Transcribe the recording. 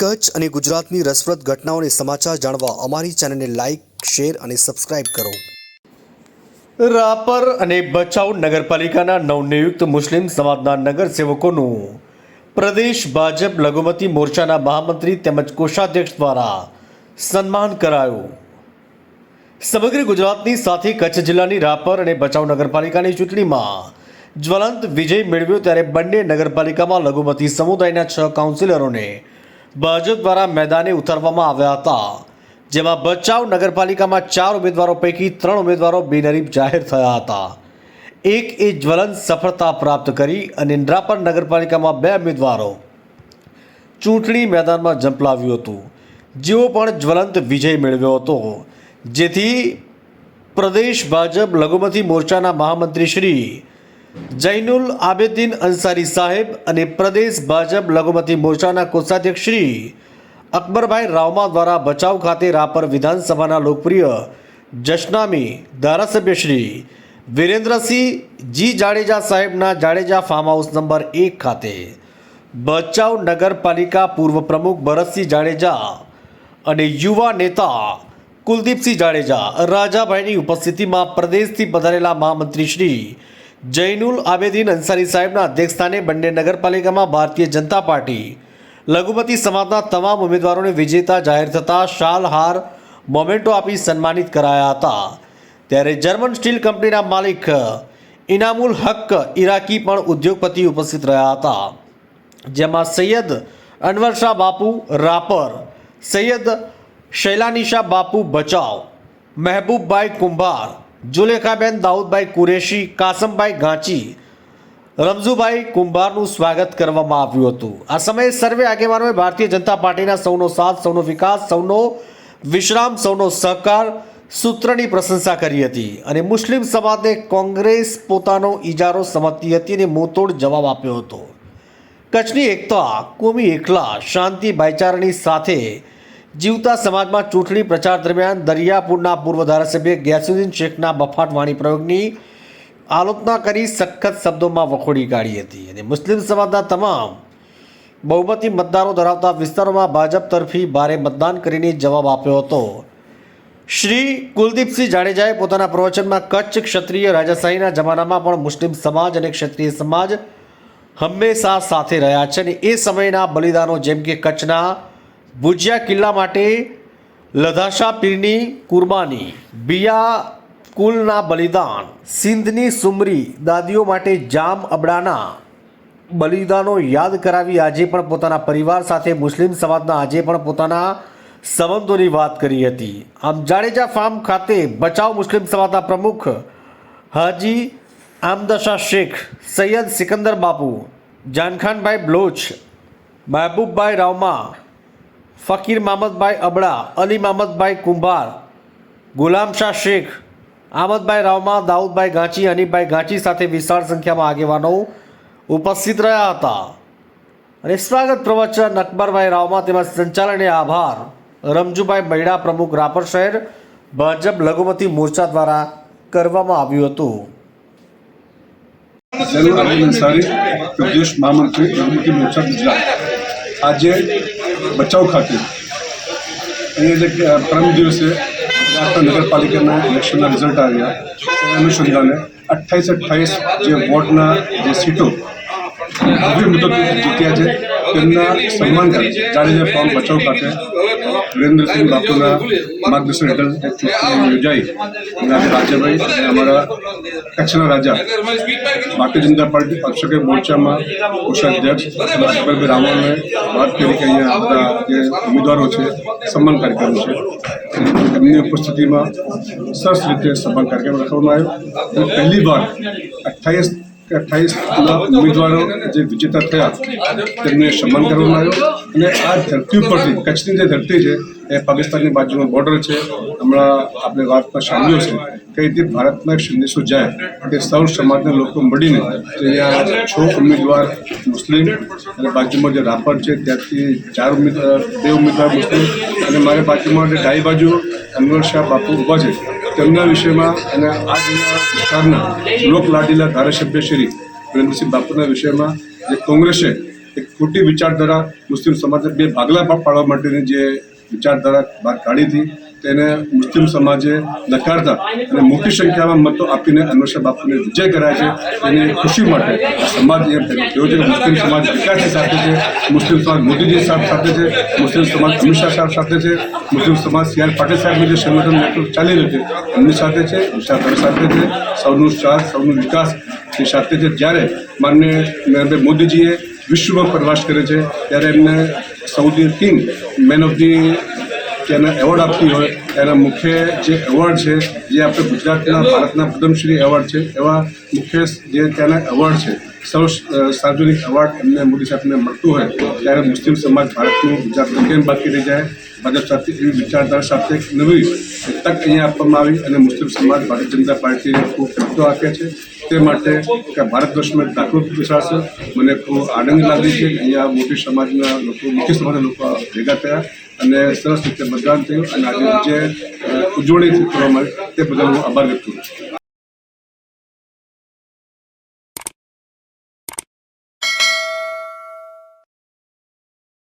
કચ્છ અને ગુજરાતની રસપ્રદ ઘટનાઓને સમાચાર જાણવા અમારી ચેનલને લાઇક શેર અને સબસ્ક્રાઇબ કરો. રાપર અને ભચાઉ નગરપાલિકાના નવનિયુક્ત મુસ્લિમ સમાજના નગરસેવકોનું પ્રદેશ ભાજપ લઘુમતી મોરચાના મહામંત્રી તેમજ કોષાધ્યક્ષ દ્વારા સન્માન કરાયું. સમગ્ર ગુજરાતની સાથે કચ્છ જિલ્લાની રાપર અને ભચાઉ નગરપાલિકાની ચૂંટણીમાં જ્વલંત વિજય મેળવ્યો ત્યારે બંને નગરપાલિકામાં લઘુમતી સમુદાયના છ કાઉન્સિલરોને ભાજપ દ્વારા મેદાને ઉતારવામાં આવ્યા હતા, જેમાં ભચાઉ નગરપાલિકામાં ચાર ઉમેદવારો પૈકી ત્રણ ઉમેદવારો બિનહરીફ જાહેર થયા હતા. એક એ જ્વલંત સફળતા પ્રાપ્ત કરી અને ઇન્દ્રાપર નગરપાલિકામાં બે ઉમેદવારો ચૂંટણી મેદાનમાં ઝંપલાવ્યું હતું. જેઓ પણ જ્વલંત વિજય મેળવ્યો હતો. જેથી પ્રદેશ ભાજપ લઘુમતી મોરચાના મહામંત્રી શ્રી જૈનુલ આબેદીન અંસારી સાહેબ અને પ્રદેશ ભાજપ લઘુમતી મોરચાના કોષાધ્યક્ષ શ્રી અકબરભાઈ રાવમા દ્વારા બચાવ ખાતે રાપર વિધાનસભાના લોકપ્રિય જશનામી ધારાસભ્ય શ્રી વિરેન્દ્રસિંહ જી જાડેજા સાહેબના જાડેજા ફાર્મ હાઉસ નંબર એક ખાતે બચાવ નગરપાલિકા પૂર્વ પ્રમુખ ભરતસિંહ જાડેજા અને યુવા નેતા કુલદીપસિંહ જાડેજા રાજાભાઈની ઉપસ્થિતિમાં પ્રદેશથી પધારેલા મહામંત્રી શ્રી જૈનુલ આબેદીન અંસારી સાહેબના અધ્યક્ષસ્થાને બંને નગરપાલિકામાં ભારતીય જનતા પાર્ટી. લઘુમતી સમાજના તમામ ઉમેદવારોને વિજેતા જાહેર થતા શાલ હાર મોમેન્ટો આપી સન્માનિત કરાયા હતા. ત્યારે જર્મન સ્ટીલ કંપનીના માલિક ઇનામુલ હક ઇરાકી પણ ઉદ્યોગપતિ ઉપસ્થિત રહ્યા હતા. જેમાં સૈયદ અનવર શાહ બાપુ રાપર, સૈયદ શૈલાનીશા બાપુ બચાવ, મહેબૂબભાઈ કુંભાર જુલેખાબેન દાઉદભાઈ કુરેશી, કાસમભાઈ ગાંચી રમઝુભાઈ કુંભારનું સ્વાગત કરવામાં આવ્યું હતું. આ સમયે સર્વે આગેવાનોએ ભારતીય જનતા પાર્ટીના સૌનો સાથ, સૌનો વિકાસ, સૌનો વિશ્રામ, સૌનો સહકાર સૂત્રની પ્રશંસા કરી હતી અને મુસ્લિમ સમાજને કોંગ્રેસ પોતાનો ઇજારો સમજતી હતી અને મોતોડ જવાબ આપ્યો હતો. કચ્છની એકતા, કોમી એકલા, શાંતિ, ભાઈચારાની સાથે જીવતા સમાજમાં ચૂંટણી પ્રચાર દરમિયાન દરિયાપુરના પૂર્વ ધારાસભ્ય ગેસુદ્દીન શેખના બફાટ વાણી પ્રયોગની આલોચના કરી સખત શબ્દોમાં વખોડી કાઢી હતી અને મુસ્લિમ સમાજના તમામ બહુમતી મતદારો ધરાવતા વિસ્તારોમાં ભાજપ તરફી ભારે મતદાન કરીને જવાબ આપ્યો હતો. શ્રી કુલદીપસિંહ જાડેજાએ પોતાના પ્રવચનમાં કચ્છ ક્ષત્રિય રાજાશાહીના જમાનામાં પણ મુસ્લિમ સમાજ અને ક્ષત્રિય સમાજ હંમેશા સાથે રહ્યા છે અને એ સમયના બલિદાનો જેમ કે કચ્છના ભુજિયા કિલ્લા માટે લધાશા પીરની કુરબાની, બિયા કુલના બલિદાન, સિંધની સુમરી દાદીઓ માટે જામ અબડાના બલિદાનો યાદ કરાવી આજે પણ પોતાના પરિવાર સાથે મુસ્લિમ સમાજના આજે પણ પોતાના સંબંધોની વાત કરી હતી. આમ જાડેજા ફાર્મ ખાતે બચાવ મુસ્લિમ સમાજના પ્રમુખ હાજી આમદશા શેખ, સૈયદ સિકંદર બાપુ, જાનખાનભાઈ બ્લોચ, મહેબૂબભાઈ રાવમા ફકીર મામદભાઈ અબડા અલી મામદભાઈ કુંભાર ગુલામશાહ શેખ આમદભાઈ રાવમા દાઉદભાઈ ગાંચી હનીફભાઈ ગાંચી સાથે વિશાળ સંખ્યામાં આગેવાનો ઉપસ્થિત રહ્યા હતા અને સ્વાગત પ્રવચન અકબરભાઈ રાવમાં તેમજ સંચાલને આભાર રમજુભાઈ બૈડા પ્રમુખ રાપર શહેર ભાજપ લઘુમતી મોરચા દ્વારા કરવામાં આવ્યું હતું આબેદ અંસારી પ્રદેશ મહામંત્રી લઘુમતી મોરચા ગુજરાત આજે બચાવ ખાતે કે પરમ દિવસે ગુજરાત નગરપાલિકાના ઇલેક્શનના રિઝલ્ટ આવ્યા. અનુસંધાને અઠ્ઠાવીસ અઠ્ઠાવીસ જે વોર્ડના જે સીટો, ભવ્ય મુદ્દો જીત્યા છે. તેમના સન્માન કરે જાડેજા ફોર્મ બચાવ ખાતે વિરેન્દ્રસિંહ બાપુના માર્ગદર્શન હેઠળ યોજાઈ. અને આજે રાજાભાઈ અને અમારા કચ્છના રાજા ભારતીય જનતા પાર્ટી પક્ષકે મોરચામાં કોષાધ્યક્ષ રાજભાઈ રાવણને વાત કરી કે અહીંયા બધા જે ઉમેદવારો છે સન્માન કાર્યક્રમ છે. એમની ઉપસ્થિતિમાં સરસ રીતે સન્માન કાર્યક્રમ રાખવામાં આવ્યો. અને પહેલી વાર અઠ્ઠાવીસ કે અઠ્ઠાવીસ ઉમેદવારો જે વિજેતા થયા, તેમને સન્માન કરવામાં આવ્યો. અને આ ધરતી ઉપરથી કચ્છની જે ધરતી છે, એ પાકિસ્તાનની બાજુમાં બોર્ડર છે. હમણાં આપણે વાતમાં સાંભળ્યો છે કઈ રીતે ભારતમાં એક સંદેશો જાય તે સૌ સમાજના લોકો મળીને અહીંયા છ ઉમેદવાર મુસ્લિમ અને બાજુમાં જે રાપર છે, ત્યાંથી ચાર ઉમેદવાર, બે ઉમેદવાર મુસ્લિમ અને મારી બાજુમાં જે ડાઈ બાજુ અનવર શાહ બાપુ ઊભા છે. તેમના વિષયમાં અને આ જિલ્લા વિસ્તારના લોકલાડીલા ધારાસભ્ય શ્રી વિરેન્દ્રસિંહ બાપુના વિષયમાં જે કોંગ્રેસે એક ખોટી વિચારધારા મુસ્લિમ સમાજને બે ભાગલા પાડવા માટેની જે વિચારધારા બહાર કાઢી હતી તેને મુસ્લિમ સમાજે નકારતા અને મોટી સંખ્યામાં મતો આપીને અન્વેષણ બાપુને વિજય કરાય છે, એની ખુશી માટે સમાજ એ થયો છે. મુસ્લિમ સમાજ વિકાસની સાથે છે, મુસ્લિમ સમાજ મોદીજી સાહેબ સાથે છે, મુસ્લિમ સમાજ અમિત શાહ સાહેબ સાથે છે, મુસ્લિમ સમાજ સી આર પાટીલ સાહેબનું જે સંગઠન નેતૃત્વ ચાલી રહ્યું છે, એમની સાથે છે વિચારધારા સાથે છે, સૌનું સાથ, સૌનું વિકાસ એ સાથે છે. જ્યારે માનનીય નરેન્દ્ર મોદીજીએ વિશ્વમાં પ્રવાસ કરે છે, ત્યારે એમને સૌથી કિંગ મેન ઓફ ધી તેને એવોર્ડ આપતી હોય, એના મુખ્ય જે એવોર્ડ છે, જે આપણે ગુજરાતના ભારતના પદ્મશ્રી એવોર્ડ છે, એવા મુખ્ય જે ત્યાંના એવોર્ડ છે, સૌ સાર્વજનિક એવોર્ડ એમને મોદી સાહેબને મળતું હોય, ત્યારે મુસ્લિમ સમાજ ભારતનું ગુજરાતનું કેમ બાકી રહી જાય? ભાજપ સાથે એવી વિચારધારા સાથે એક નવી તક અહીંયા આપવામાં આવી અને મુસ્લિમ સમાજ ભારતીય જનતા પાર્ટીને ખૂબ મહત્વ આપે છે. તે માટે કે ભારત વર્ષમાં દાખલો વિશ્વાસ મને ખૂબ આનંદ લાગે છે. અહીંયા મોટી સમાજના લોકો, મુખ્ય સમાજના લોકો ભેગા થયા. અને સરસ રીતે મતદાન થયું અને આજે જે ઉજવણી કરવામાં આવી, તે બદલ હું આભાર વ્યક્ત કરું છું.